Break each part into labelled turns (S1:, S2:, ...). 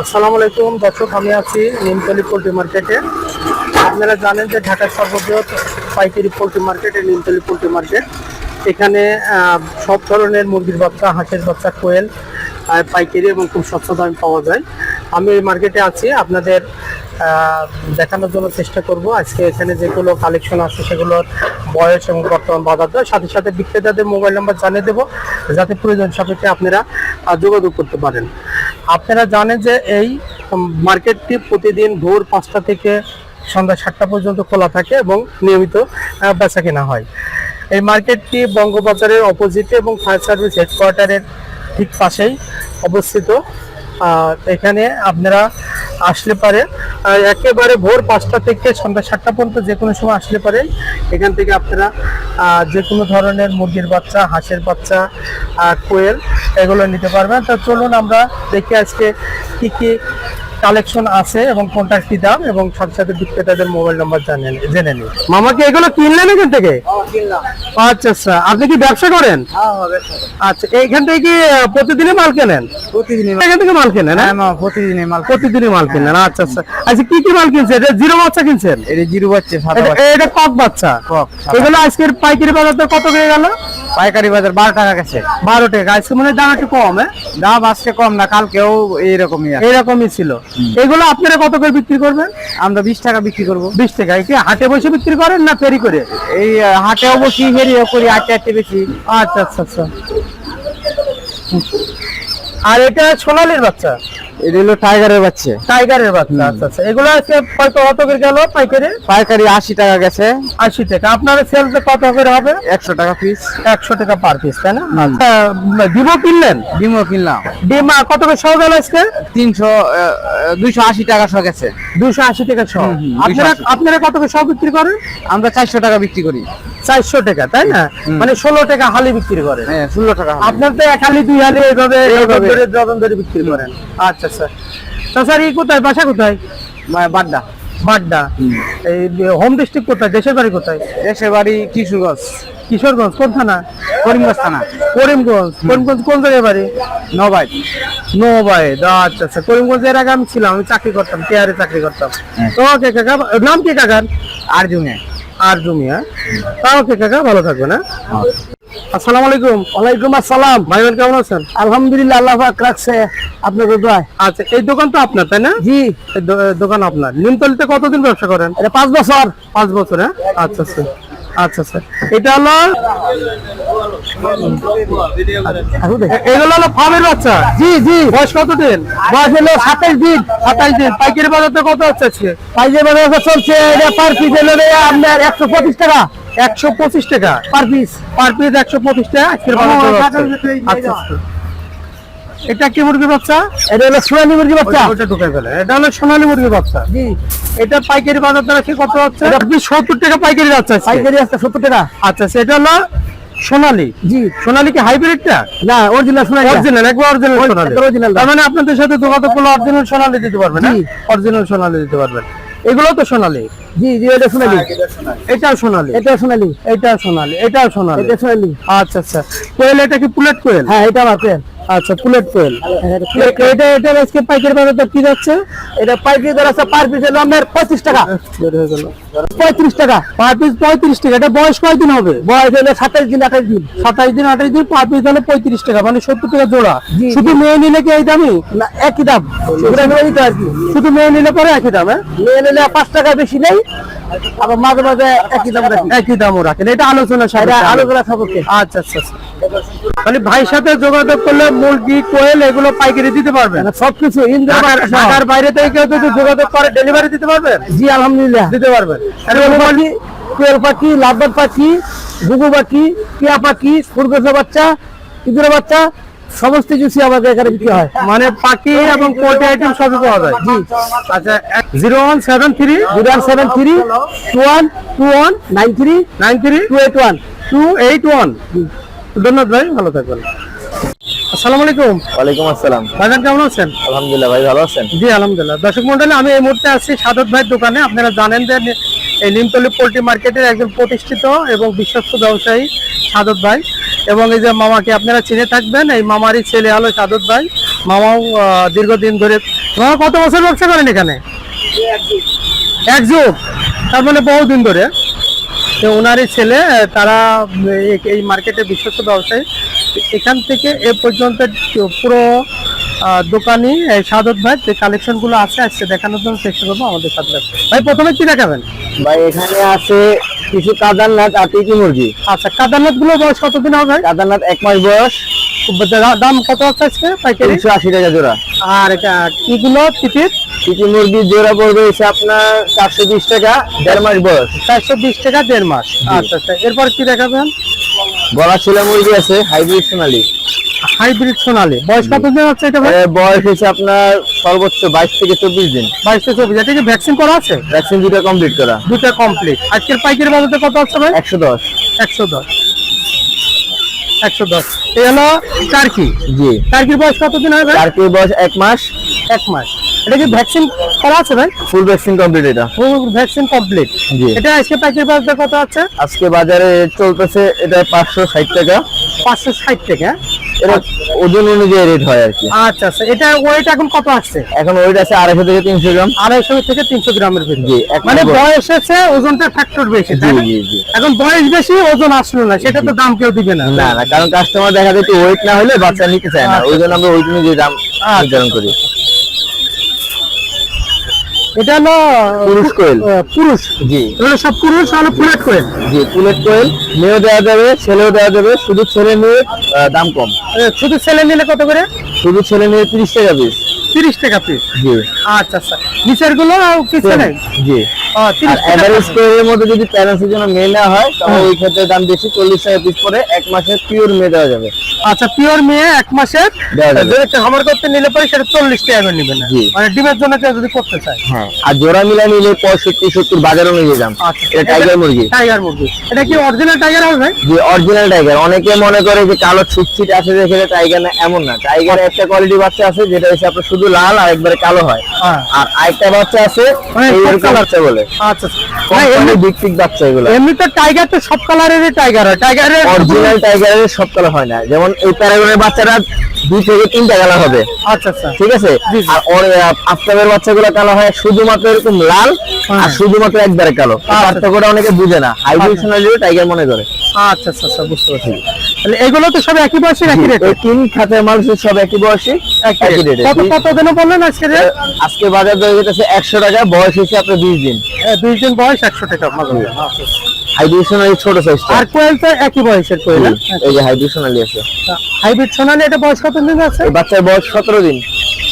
S1: আসসালামু আলাইকুম দর্শক, আমি আছি নিমতলি পোলট্রি মার্কেটে। আপনারা জানেন যে ঢাকার সর্ববৃহৎ পাইকারি poultry market Nimtoli poultry market. এখানে সব ধরনের মুরগির বাচ্চা, হাঁসের বাচ্চা, কোয়েল পাইকারি এবং খুব স্বচ্ছ দামে পাওয়া যায়। আমি এই মার্কেটে আছি, আপনাদের দেখানোর জন্য চেষ্টা করব। আজকে এখানে যেগুলো কালেকশন আছে, সেগুলোর বয়স এবং বর্তমান বাজার দর, সাথে সাথে বিক্রেতাদের মোবাইল নাম্বার জানিয়ে দেবো, যাতে প্রয়োজন সাপেক্ষে আপনারা যোগাযোগ করতে পারেন। আপনারা জানেন যে এই মার্কেটটি প্রতিদিন ভোর পাঁচটা থেকে সন্ধ্যা সাতটা পর্যন্ত খোলা থাকে এবং নিয়মিত বেচা কেনা হয়। এই মার্কেটটি বঙ্গবাজারের অপোজিটে এবং ফায়ার সার্ভিস হেডকোয়ার্টারের ঠিক পাশেই অবস্থিত। এখানে আপনারা আসলে পারে একেবারে ভোর পাঁচটা থেকে সন্ধ্যা সাতটা পর্যন্ত যে কোনো সময় আসলে পারেন। এখান থেকে আপনারা যে কোনো ধরনের মুরগির বাচ্চা, হাঁসের বাচ্চা কোয়েল, এগুলো নিতে পারবেন। তা চলুন আমরা দেখি আজকে কি কি কালেকশন আছে এবং কোনটার কি দাম এবং সাথে সাথে বিক্রেতাদের মোবাইল নাম্বার জানেন জেনে নিই মামাকে এগুলো কিনলেন এখান থেকে? আচ্ছা আচ্ছা। আপনি কি ব্যবসা করেন? আচ্ছা এইখান থেকে কি প্রতিদিনই মাল কেনেন?
S2: প্রতিদিনই
S1: এখান থেকে মাল কেনেন হ্যাঁ?
S2: হ্যাঁ প্রতিদিনই মাল
S1: প্রতিদিনই মাল কিনেন আচ্ছা আচ্ছা। আচ্ছা কি কি মাল কিনছেন? এটা জিরো বাচ্চা কিনছেন?
S2: এটা জিরো বাচ্চা
S1: এটা-
S2: বাচ্চা।
S1: কক বাচ্চা? এগুলো আজকের পাইকারি বাজার কত হয়ে গেল?
S2: পাইকারি বাজার বারো টাকা গেছে।
S1: বারো টাকা আজকে মনে দাম একটু কম হ্যাঁ?
S2: দাম আজকে কম না কালকেও এইরকমই
S1: এইরকমই ছিল। এগুলো আপনারা কত করে বিক্রি করবেন?
S2: আমরা বিশ টাকা বিক্রি করব।
S1: বিশ টাকা। কি হাটে বসে বিক্রি করেন না ফেরি করে?
S2: এই হাটেও বসি হেরিও করি আটটা আটটে বেশি।
S1: আচ্ছা আচ্ছা আচ্ছা। আর এটা সোনালির বাচ্চা?
S2: এটা হলো টাইগারের বাচ্চা।
S1: টাইগারের বাচ্চা আচ্ছা আচ্ছা। এগুলো আজকে কত কত করে গেল? পাইকারি?
S2: পাইকারি আশি টাকা গেছে।
S1: আশি টাকা। আপনার কত করে হবে?
S2: একশো টাকা পিস
S1: একশো টাকা পার পিস তাই না? আচ্ছা ডিমও কিনলেন?
S2: ডিমও কিনলাম।
S1: ডিম কত করে সহ গেল আজকে?
S2: তিনশো দুইশো আশি টাকা শো গেছে।
S1: দুশো আশি টাকা সহ
S2: হুম, হুম,
S1: আপনারা আপনারা কত করে সহ বিক্রি করেন?
S2: আমরা চারশো টাকা বিক্রি করি।
S1: চারশো টাকা তাই না? মানে ষোলো টাকা হালি বিক্রি করেন।
S2: হ্যাঁ ষোলো টাকা
S1: আপনার তো এক হালি দুই হালি এইভাবে। ধরে বিক্রি করেন। আচ্ছা আচ্ছা তো স্যার এই কোথায়? বাসা কোথায়?
S2: বাড্ডা।
S1: বাড্ডা। এই হোম ডিস্ট্রিক্ট কোথায়? দেশের বাড়ি কোথায়?
S2: দেশের বাড়ি কিশোরগঞ্জ।
S1: কিশোরগঞ্জ কোন থানা?
S2: করিমগঞ্জ থানা।
S1: করিমগঞ্জ। করিমগঞ্জ কোন জায়গায় বাড়ি?
S2: নবাই।
S1: নোবাই আচ্ছা আচ্ছা। করিমগঞ্জ এর আগে আমি ছিলাম আমি চাকরি করতাম কেয়ারে চাকরি করতাম?
S2: হ্যাঁ।
S1: ওকে কাকা? নাম কি কাকার?
S2: আর জুমে
S1: আর জুমিয়া তাও ওকে কাকা ভালো থাকবেন হ্যাঁ? আসসালামু আলাইকুম। ওয়ালাইকুম আসসালাম। ভাই বোন কেমন আছেন? আলহামদুলিল্লাহ আল্লাহ পাক রাখছে আপনাদের দোয়ায়। আচ্ছা এই দোকান তো আপনার তাই না? জি। দোকান আপনার। নিমতলিতে কতদিন ব্যবসা করেন? এটা পাঁচ বছর। পাঁচ বছর হ্যাঁ? আচ্ছা আচ্ছা। আচ্ছা আচ্ছা। এটা হলো এগুলো হলো ফার্মের বাচ্চা। জি জি। বয়স কত দিন বয়স হলো সাতাইশ দিন। সাতাইশ দিন। পাইকারি বাজারতে কত হচ্ছে পাইকারি বাজার চলছে এটা পার পিস হলো আপনার একশো পঁচিশ টাকা। একশো পঁচিশ টাকা? পার পিস পার পিস একশো পঁচিশ টাকা আজকের বাজার আচ্ছা। এটা কি মুরগির বাচ্চা? এটা হলো সোনালী মুরগির বাচ্চা। ওটা ঢুকে ফেলে এটা হলো সোনালী মুরগির বাচ্চা। জি। এটা পাইকারি বাজার দর আছে কত হচ্ছে এটা আপনি সত্তর টাকা পাইকারি যাচ্ছে পাইকারি আছে সত্তর টাকা। আচ্ছা সেটা হলো সোনালী। জি। সোনালী কি হাইব্রিডটা? না অরিজিনাল সোনালী। অরিজিনাল একবার অরিজিনাল সোনালী। অরিজিনাল তার মানে আপনাদের সাথে যোগাযোগ করলে অরিজিনাল সোনালী দিতে পারবেন না অরিজিনাল সোনালী দিতে পারবেন। এগুলো তো সোনালী? জি জি এটা সোনালী। এটাও সোনালী। এটা সোনালি। এটা সোনালি এটাও সোনালি। এটা সোনালী। আচ্ছা আচ্ছা। কোয়েল এটা কি পুলেট কোয়েল? হ্যাঁ এটা আমার কোয়েল। আচ্ছা পুলেট কোয়েল এটা এটা আজকে পাইকারি বাজার দর কি যাচ্ছে? এটা পাইকারি দর আছে পার পিস হলো আপনার পঁচিশ টাকা। পঁয়ত্রিশ পার পিস পঁয়ত্রিশ টাকা। এটা বয়স কয়দিন হবে? বয়স হলে সাতাইশ দিন আঠাইশ দিন। সাতাইশ দিন আঠাইশ দিন পার পিস হলে পঁয়ত্রিশ টাকা মানে সত্তর টাকা জোড়া। শুধু মেয়ে নিলে কি এই দামই না একই দাম। আর কি। শুধু মেয়ে নিলে পরে একই দাম হ্যাঁ? মেয়ে নিলে পাঁচ টাকা বেশি নেই আবার মাঝে মাঝে একই দাম রাখি। একই দামও রাখেন। এটা আলোচনা আলোচনা সাপেক্ষে। আচ্ছা আচ্ছা আচ্ছা। মানে ভাইয়ের সাথে যোগাযোগ করলে মুরগি কোয়েল এগুলো পাইকারি দিতে পারবেন? সবকিছু ঢাকার বাইরে থেকে কেউ যদি যোগাযোগ করে ডেলিভারি দিতে পারবেন? জি আলহামদুলিল্লাহ। দিতে পারবেন। কোয়েল পাখি? লাভবাদ পাখি গুগু পাখি টিয়া পাখি ফুরগোসা বাচ্চা ইঁদুরের বাচ্চা সমস্ত কিছু আমাদের এখানে বিক্রি হয়। মানে পাখি এবং পোল্ট্রি আইটেম সবই পাওয়া যায়? জি। আচ্ছা zero one seven three? Zero one seven three two one two one nine three nine three? Two eight one. Two eight one? ধন্যবাদ ভাই ভালো থাকবেন। আসসালামু আলাইকুম।
S3: ওয়ালাইকুম আসসালাম।
S1: ভাইজান কেমন আছেন?
S3: আলহামদুলিল্লাহ ভাই ভালো আছেন?
S1: জি আলহামদুলিল্লাহ। দর্শক মন্ডলী আমি এই মুহূর্তে আছি সাদত ভাইয়ের দোকানে। আপনারা জানেন যে এই নিমতলি পোল্ট্রি মার্কেটের একজন প্রতিষ্ঠিত এবং বিশ্বস্ত ব্যবসায়ী সাদত ভাই এবং এই যে মামাকে আপনারা চিনে থাকবেন এই মামারই ছেলে হলো সাদত ভাই। মামাও দীর্ঘদিন ধরে মামা কত বছর ব্যবসা করেন এখানে? এক যুগ তার মানে বহুদিন ধরে। তো ওনারই ছেলে তারা এই- এই মার্কেটে বিশ্বস্ত ব্যবসায়ী। এখান থেকে এ পর্যন্ত পুরো দোকানি সাদত ভাই যে কালেকশনগুলো আছে আজকে দেখানোর জন্য চেষ্টা করব আমাদের সাথে ভাই প্রথমে কি দেখাবেন?
S2: ভাই এখানে আছে কিছু কাদারনাথ আর টিকি মুরগি।
S1: আচ্ছা কাদারনাথগুলো বয়স কতদিন হবে?
S2: কাদারনাথ এক মাস বয়স।
S1: দাম কত আছে আজকে পাইকারি?
S2: আশি টাকা জোড়া।
S1: আর এটা কিগুলো তিতির?
S2: টিকি মুরগি জোড়া পড়বে হচ্ছে আপনার চারশো বিশ টাকা দেড় মাস বয়স।
S1: চারশো বিশ টাকা দেড় মাস। আচ্ছা আচ্ছা। এরপর কি দেখাবেন?
S2: গলা ছেলে মুরগি আছে হাইব্রিড সোনালি।
S1: হাইব্রিড সোনালি। বয়স কতদিন আছে এটা ভাই?
S2: বয়স হচ্ছে আপনার সর্বোচ্চ বাইশ থেকে চব্বিশ দিন।
S1: বাইশ থেকে চব্বিশ এটা কি ভ্যাকসিন করা আছে?
S2: ভ্যাকসিন দুটো কমপ্লিট করা।
S1: দুটা কমপ্লিট আজকের পাইকারি বাজারে কত আছে ভাই?
S2: একশো দশ।
S1: একশো দশ। এই হলো টার্কি।
S2: জি।
S1: টার্কির বয়স কতদিন
S2: হবে? বয়স এক মাস।
S1: এক মাস। এটা কি ভ্যাকসিন করা আছে ভাই?
S2: ফুল ভ্যাকসিন কমপ্লিট এটা।
S1: ভ্যাকসিন কমপ্লিট
S2: জি।
S1: এটা আজকে পাইকারি বাজারে কত আছে?
S2: আজকে বাজারে চলতেছে এটা পাঁচশো ষাট টাকা।
S1: পাঁচশো ষাট টাকা।
S2: এটা ওজন অনুযায়ী রেট হয় আর কি।
S1: আচ্ছা আচ্ছা। এটা ওয়েট এখন কত আসছে?
S2: এখন ওয়েট আছে আড়াইশো থেকে তিনশো গ্রাম।
S1: আড়াইশো থেকে তিনশো গ্রামের
S2: জি,
S1: মানে বয়স আছে ওজনটা ফ্যাক্টর বেশি
S2: জি জি জি।
S1: এখন বয়স বেশি ওজন আসলো না সেটা তো দাম কেউ দিবে না।
S2: না না কারণ কাস্টমার দেখা যায় ওয়েট না হলে বাচ্চা নিতে চায় না।
S1: আচ্ছা।
S2: ওই জন্য আমরা ওই অনুযায়ী দাম নির্ধারণ করি।
S1: এটা হলো
S2: পুরুষ কোয়েল।
S1: পুরুষ।
S2: জি।
S1: তাহলে সব পুরুষ হলো ফুলেট কোয়েল।
S2: জি পুলেট কোয়েল। মেয়েও দেওয়া যাবে ছেলেও দেওয়া যাবে শুধু ছেলে মেয়ে দাম কম।
S1: শুধু ছেলে নিলে কত করে?
S2: শুধু ছেলে মেয়ে তিরিশ টাকা পিস
S1: তিরিশ টাকা পিস
S2: জি।
S1: আচ্ছা আচ্ছা। নিচেরগুলো কিছু নেই?
S2: জি।
S1: ও,
S2: আর
S1: 30 টাকা
S2: এভারেজ কোয়েলের মধ্যে যদি প্যারেন্টসের জন্য মেয়ে নেওয়া হয় তাহলে ওই ক্ষেত্রে দাম বেশি চল্লিশ টাকা পিস পরে এক মাসের পিওর মেয়ে দেওয়া যাবে।
S1: আচ্ছা পিওর মেয়ে এক মাসের
S2: দেওয়া যাবে।
S1: যদি একটা খামার করতে নিলে পরে সেটা চল্লিশ টাকা নিবে না মানে ডিমের জন্য কেউ যদি করতে চায়।
S2: হ্যাঁ আর জোড়া মিলা নিলে পঁয়ষট্টি সত্তর বাজার অনুযায়ী দাম
S1: আচ্ছা
S2: এটা টাইগার মুরগি।
S1: টাইগার মুরগি। এটা কি অরিজিনাল টাইগার হবে? ভাই
S2: অরিজিনাল টাইগার অনেকে মনে করে যে কালো ছিটছিট আছে দেখে টাইগার না এমন না। টাইগার একটা কোয়ালিটি বাচ্চা আছে যেটা হচ্ছে আপনার শুধু লাল আর একবারে কালো হয়।
S1: হ্যাঁ।
S2: আর আরেকটা বাচ্চা আছে
S1: মানে
S2: বলে।
S1: আচ্ছা এমনি
S2: বিগ বিগ বাচ্চা এগুলো।
S1: এমনি তো টাইগার তো সব কালারেরই টাইগার হয়। টাইগারের
S2: অরিজিনাল টাইগারের সব কালার হয় না। যেমন এই প্যারাগনের বাচ্চারা দুই থেকে তিনটা কালার হবে।
S1: আচ্ছা আচ্ছা।
S2: ঠিক আছে?
S1: জি, জি।
S2: আর আফতাবের বাচ্চাগুলো কালো হয় শুধুমাত্র এরকম লাল
S1: হ্যাঁ।
S2: আর শুধুমাত্র একবারে কালো।
S1: আচ্ছা।
S2: পার্থক্যটা অনেকে বুঝে না। হাইব্রিড সোনালিও টাইগার মনে করে।
S1: আচ্ছা আচ্ছা আচ্ছা বুঝতে পারছি। তাহলে এগুলো তো সব একই বয়সের একই রেট
S2: তিন খাতের মানুষের সব একই বয়সী একই রেটে
S1: কত কত দিনে বললেন আজকে
S2: আজকে বাজার দর যেতেছে একশো টাকা বয়স হচ্ছে আপনার বিশ দিন।
S1: দুই দিন বয়স একশো টাকা মাত্র। আচ্ছা।
S2: ছোট সাইজটা
S1: আর কোয়েল তো একই বয়সের কোয়েল
S2: এই যে হাইব্রিড সোনালি আছে।
S1: হাইব্রিড সোনালি এটা বয়স কত দিন আছে?
S2: এই বাচ্চার বয়স সতেরো দিন।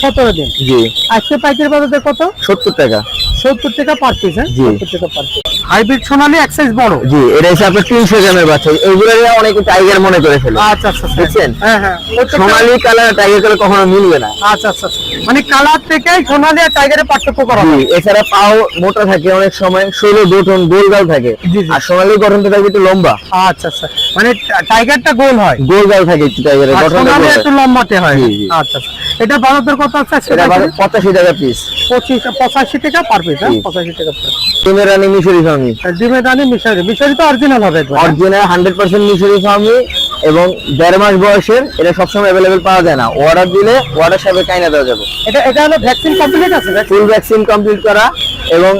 S1: সতেরো দিন।
S2: জি।
S1: আজকে পাইকারি বাজারে কত?
S2: সত্তর টাকা।
S1: সত্তর টাকা পার পিস হ্যাঁ?
S2: জি।
S1: সত্তর টাকা পার পিস হাইব্রিড সোনালি এক সাইজ বড়।
S2: জি এটা হচ্ছে আপনার তিনশো গ্রামের বাচ্চা। এইগুলো অনেকে টাইগার মনে করে ফেলে।
S1: আচ্ছা আচ্ছা আচ্ছা।
S2: দেখছেন?
S1: হ্যাঁ হ্যাঁ।
S2: সোনালি কালার টাইগার কালার কখনো মিলবে না।
S1: আচ্ছা আচ্ছা আচ্ছা। মানে কালার থেকে সোনালি আর টাইগারের পার্থক্য করা
S2: জি এছাড়া পাও মোটা থাকে অনেক সময় শৈল গঠন থাকে। আর সোনালি গঠনটা থাকবে একটু লম্বা।
S1: আচ্ছা আচ্ছা। মানে টাইগারটা গোল হয়।
S2: গোল গাল থাকে একটু টাইগারের
S1: একটু লম্বাতে হয়। আচ্ছা আচ্ছা। এটা বাজার কত আছে?
S2: পঁচাশি টাকা পিস
S1: পঁচিশ পঁচাশি টাকা পার পিস হ্যাঁ? পঁচাশি টাকা
S2: রানী মিশরি ফার্মি
S1: আর ডিমের মিশরি মিশরি তো অরিজিনাল হবে?
S2: অরিজিনাল হান্ড্রেড পার্সেন্ট মিশরি ফার্মি এবং দেড় মাস বয়সের এটা সবসময় অ্যাভেলেবেল পাওয়া যায় না অর্ডার দিলে অর্ডার সাথে কাইনা দেওয়া যাবে
S1: এটা এটা হলো ভ্যাকসিন কমপ্লিট আছে?
S2: ফুল ভ্যাকসিন কমপ্লিট করা এবং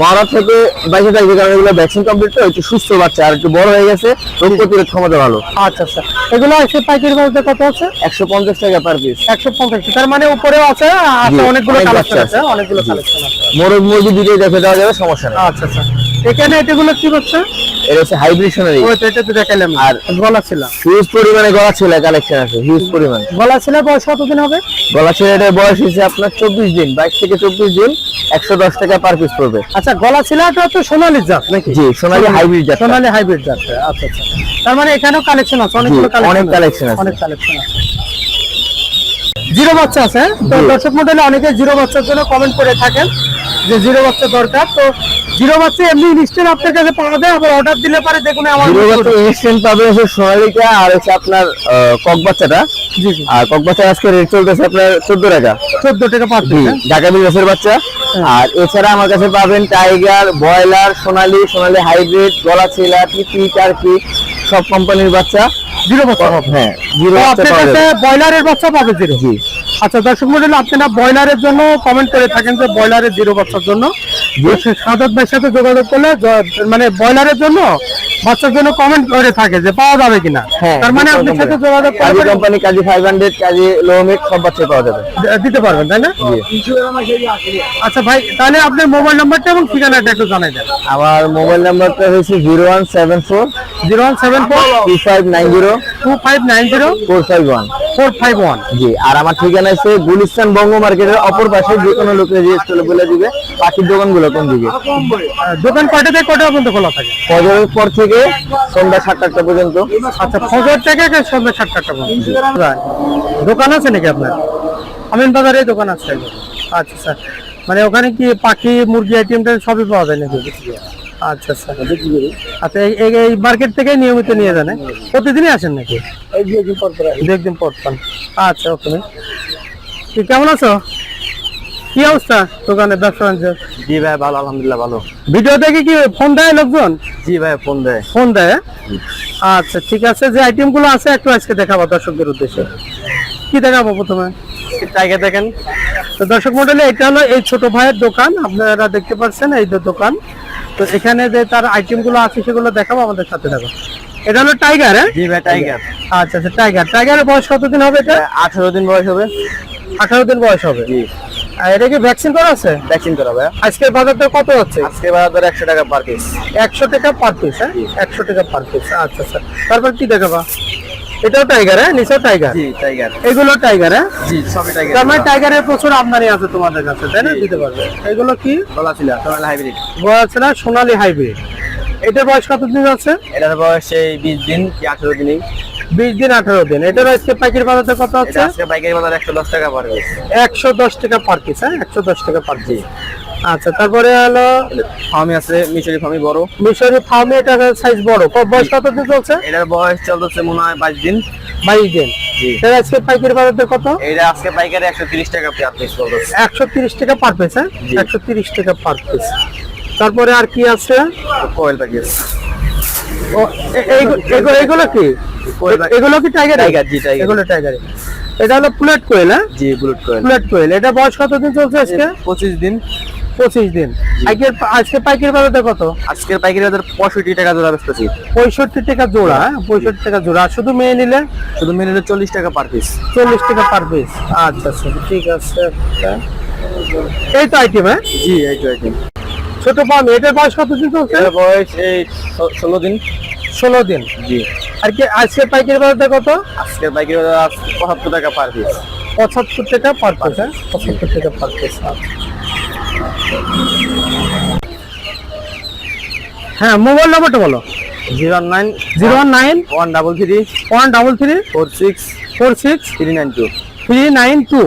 S2: মরা থেকে বাইশে থাকবে কারণ এগুলো ভ্যাকসিন কমপ্লিট তো একটু সুস্থ বাচ্চা আর একটু বড় হয়ে গেছে রোগ প্রতিরোধ ক্ষমতা ভালো।
S1: আচ্ছা আচ্ছা। এগুলো আছে পাইকারি বাজারে কত আছে?
S2: একশো পঞ্চাশ টাকা পার পিস
S1: একশো পঞ্চাশ তার মানে উপরেও আছে অনেকগুলো কালেকশন আছে। অনেকগুলো কালেকশন আছে।
S2: মোরগ মুরগি দুটোই দেখে দেওয়া যাবে সমস্যা নেই।
S1: আচ্ছা আচ্ছা। এখানে এটাগুলো কি হচ্ছে?
S2: এটা হচ্ছে হাইব্রিড সোনারি
S1: ওই এটা তো দেখাইলাম আর গলা ছিল।
S2: হিউজ পরিমাণে গলা ছেলে কালেকশন আছে হিউজ পরিমাণ।
S1: গলা ছিল বয়স কতদিন হবে?
S2: গলা ছেলেটার বয়স হচ্ছে আপনার চব্বিশ দিন বাইশ থেকে চব্বিশ দিন একশো দশ টাকা পার পিস পড়বে
S1: আচ্ছা গলা ছিলাটা তো সোনালি জাত নাকি?
S2: জি সোনালি হাইব্রিড জাত
S1: সোনালি হাইব্রিড জাত আচ্ছা আচ্ছা। তার মানে এখানেও কালেকশন আছে অনেকগুলো কালেকশন
S2: অনেক collection আছে।
S1: অনেক কালেকশন আছে। জিরো বাচ্চা আছে হ্যাঁ? তো। দর্শক মন্ডলী অনেকে জিরো বাচ্চার জন্য কমেন্ট করে থাকেন যে জিরো বাচ্চা দরকার। তো জিরো বাচ্চা এমনি ইনস্ট্যান্ট আপনার কাছে পাওয়া যায় আবার অর্ডার দিলে পারে দেখুন আমার
S2: জিরো ইনস্ট্যান্ট পাবে হচ্ছে সোনালিকা আর হচ্ছে আপনার কক বাচ্চাটা।
S1: জি জি।
S2: আর কক বাচ্চা আজকে রেট চলতেছে আপনার চোদ্দ টাকা।
S1: চোদ্দ টাকা পার পিস
S2: ঢাকা বিজনেসের বাচ্চা। আর এছাড়া আমার কাছে পাবেন টাইগার ব্রয়লার সোনালি সোনালি হাইব্রিড গলা ছিলা পিপি টার্কি। সব কোম্পানির বাচ্চা।
S1: জিরো বাচ্চা হবে
S2: হ্যাঁ জিরো বাচ্চা
S1: ব্রয়লারের বাচ্চা পাবে জিরো?
S2: জি।
S1: আচ্ছা দর্শক মন্ডল আপনারা ব্রয়লারের জন্য কমেন্ট করে থাকেন যে ব্রয়লারের জিরো বাচ্চার জন্য। যে সাদাত ভাইয়ের সাথে যোগাযোগ করলে য- মানে ব্রয়লারের জন্য বাচ্চার জন্য কমেন্ট করে থাকে যে পাওয়া যাবে কিনা।
S2: হ্যাঁ
S1: তার মানে আপনার সাথে যোগাযোগ
S2: Kazi company Kazi five hundred Kazi সব বাচ্চা পাওয়া যাবে।
S1: দিতে পারবেন তাই না? আচ্ছা ভাই তাহলে আপনার মোবাইল নাম্বারটা এবং ঠিকানাটা একটু জানাই দেন।
S2: আমার মোবাইল নাম্বারটা হচ্ছে zero one seven four
S1: zero one seven four
S2: two five nine zero
S1: two five nine zero
S2: four five one
S1: four five one
S2: জি আর আমার ঠিকানা আছে গুলিস্তান বঙ্গ মার্কেটের অপর পাশে যে কোনো লোকের জিজ্ঞেস বলে দিবে। পাখির দোকানগুলো কোন দিকে।
S1: দোকান কয়টা থেকে কয়টা পর্যন্ত খোলা থাকে?
S2: ফজরের পর থেকে সন্ধ্যা সাতটা আটটা পর্যন্ত।
S1: আচ্ছা ফজর থেকে সন্ধ্যা সাতটা পর্যন্ত. দোকান আছে নাকি আপনার? আমিন বাজারে দোকান আছে। আচ্ছা স্যার। মানে ওখানে কি পাখি মুরগি আইটেমটা সবই পাওয়া যায় নাকি? আচ্ছা স্যার। আচ্ছা এই- এই- এই মার্কেট থেকে নিয়মিত নিয়ে যান হ্যাঁ? প্রতিদিনই আসেন নাকি? দু একদিন পর পর আচ্ছা ওকে। কেমন আছো? কি অবস্থা দোকানে ব্যবসা বাণিজ্য
S2: জি ভাই ভালো আলহামদুলিল্লাহ ভালো।
S1: ভিডিও দেখে কি ফোন দেয় লোকজন?
S2: জি ভাই ফোন দেয়।
S1: ফোন দেয় হ্যাঁ? আচ্ছা ঠিক আছে যে আইটেমগুলো আছে একটু আজকে দেখাবো দর্শকদের উদ্দেশ্যে। কি দেখাবো প্রথমে?
S2: টাইগার দেখেন।
S1: তো দর্শক মন্ডলী এটা হলো এই ছোট ভাইয়ের দোকান আপনারা দেখতে পাচ্ছেন এই দোকান। তো এখানে যে তার আইটেমগুলো আছে সেগুলো দেখাবো আমাদের সাথে দেখো এটা হলো টাইগার হ্যাঁ?
S2: জি ভাই টাইগার।
S1: আচ্ছা আচ্ছা টাইগার। টাইগারের বয়স কতদিন হবে এটা?
S2: আঠারো দিন বয়স হবে।
S1: আঠারো দিন বয়স হবে।
S2: জি।
S1: আর এটা কি ভ্যাকসিন করা আছে?
S2: ভ্যাকসিন করা ভাই
S1: আজকের বাজারটা কত হচ্ছে?
S2: আজকে বাজার একশো টাকা পার পিস
S1: একশো টাকা পার পিস হ্যাঁ? একশো টাকা পার পিস আচ্ছা স্যার তারপর কি দেখাবা? এটাও টাইগার হ্যাঁ? নিচেও টাইগার
S2: জি টাইগার
S1: এগুলো টাইগার হ্যাঁ?
S2: জি সবই টাইগার
S1: তার মানে টাইগারের প্রচুর আমদানি আছে তোমাদের কাছে তাই না? দিতে পারবে। এগুলো কি?
S2: বলা ছিল সোনালি হাইব্রিড
S1: না সোনালী হাইব্রিড এটার বয়স কতদিন আছে?
S2: এটার বয়স সেই বিশ দিন কি আঠারো দিনই।
S1: বিশ দিন আঠারো দিন। এটার আজকে পাইকারি বাজারে কত
S2: এটা
S1: আছে?
S2: আজকে পাইকারি বাজার একশো দশ টাকা পার পিস
S1: একশো দশ টাকা পার পিস হ্যাঁ? একশো দশ টাকা পার পিস আচ্ছা তারপরে হলো
S2: ফার্মি আছে মিশরি ফার্মি বড়।
S1: মিশরি ফার্মে এটা সাইজ বড়। বয়স কত দিন চলছে?
S2: এটার বয়স চলতেছে মনে হয় বাইশ দিন।
S1: বাইশ দিন।
S2: জি।
S1: এটার আজকে পাইকারি বাজারটা কত?
S2: এটা আজকে পাইকারি একশো তিরিশ টাকা পার পিস
S1: একশো তিরিশ টাকা পার পিস হ্যাঁ? একশো তিরিশ টাকা পার পিস তারপরে আর কি আছে?
S2: কোয়েল প্যাকেজ
S1: এগুলো কি? এগুলো কি টাইগার
S2: টাইগার, জি, টাইগার।
S1: এগুলো টাইগার এটা হলো প্লেট কোয়েল হ্যাঁ?
S2: জি বুলেট কোয়েল
S1: প্লেট কোয়েল এটা বয়স কতদিন চলছে আজকে?
S2: পঁচিশ দিন।
S1: পঁচিশ দিন। আজকের আজকে পাইকারি বাজারটা কত?
S2: আজকের পাইকারি বাজার পঁয়ষট্টি টাকা জোড়া বেচতেছি।
S1: পঁয়ষট্টি টাকা জোড়া হ্যাঁ? পঁয়ষট্টি টাকা জোড়া। শুধু মেয়ে নিলে?
S2: শুধু মিনিটে চল্লিশ টাকা পার পিস
S1: চল্লিশ টাকা পার পিস আচ্ছা আচ্ছা। ঠিক আছে। এই তো আইটেম হ্যাঁ?
S2: জি এই তো আইটেম
S1: ছোট পাম এটার বয়স কতদিন চলছে
S2: এটার বয়স এই ষোলো দিন।
S1: ষোলো দিন।
S2: জি।
S1: আর কি আজকে পাইকারি বাজারটা কত?
S2: আজকের পাইকারি বাজার পঁচাত্তর টাকা পার পিস
S1: পঁচাত্তর টাকা পার পিস হ্যাঁ? পঁচাত্তর টাকা পার পিস হ্যাঁ মোবাইল নাম্বারটা বলো।
S2: Zero nine
S1: zero one nine
S2: one double three
S1: one double three
S2: four six
S1: four six
S2: three nine two.
S1: Three nine two.